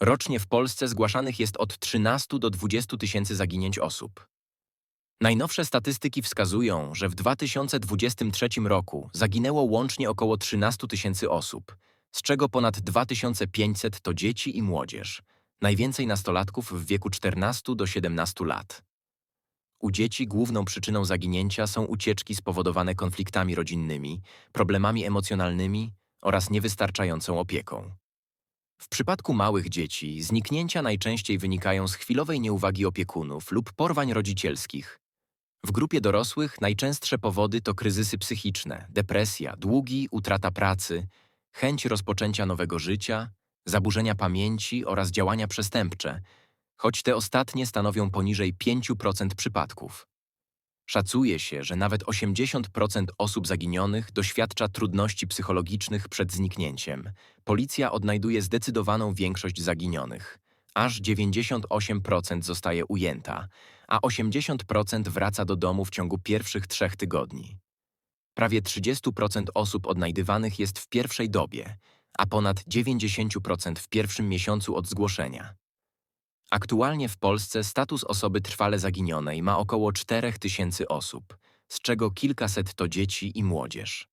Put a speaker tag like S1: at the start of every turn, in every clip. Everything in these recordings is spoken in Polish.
S1: Rocznie w Polsce zgłaszanych jest od 13 do 20 tysięcy zaginięć osób. Najnowsze statystyki wskazują, że w 2023 roku zaginęło łącznie około 13 tysięcy osób, z czego ponad 2500 to dzieci i młodzież, najwięcej nastolatków w wieku 14 do 17 lat. U dzieci główną przyczyną zaginięcia są ucieczki spowodowane konfliktami rodzinnymi, problemami emocjonalnymi oraz niewystarczającą opieką. W przypadku małych dzieci zniknięcia najczęściej wynikają z chwilowej nieuwagi opiekunów lub porwań rodzicielskich. W grupie dorosłych najczęstsze powody to kryzysy psychiczne, depresja, długi, utrata pracy, chęć rozpoczęcia nowego życia, zaburzenia pamięci oraz działania przestępcze, choć te ostatnie stanowią poniżej 5% przypadków. Szacuje się, że nawet 80% osób zaginionych doświadcza trudności psychologicznych przed zniknięciem. Policja odnajduje zdecydowaną większość zaginionych. Aż 98% zostaje ujęta, a 80% wraca do domu w ciągu pierwszych trzech tygodni. Prawie 30% osób odnajdywanych jest w pierwszej dobie, a ponad 90% w pierwszym miesiącu od zgłoszenia. Aktualnie w Polsce status osoby trwale zaginionej ma około 4 tysięcy osób, z czego kilkaset to dzieci i młodzież.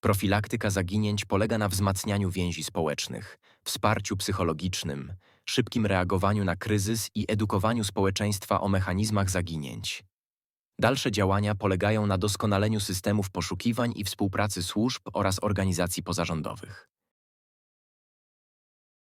S1: Profilaktyka zaginięć polega na wzmacnianiu więzi społecznych, wsparciu psychologicznym, szybkim reagowaniu na kryzys i edukowaniu społeczeństwa o mechanizmach zaginięć. Dalsze działania polegają na doskonaleniu systemów poszukiwań i współpracy służb oraz organizacji pozarządowych.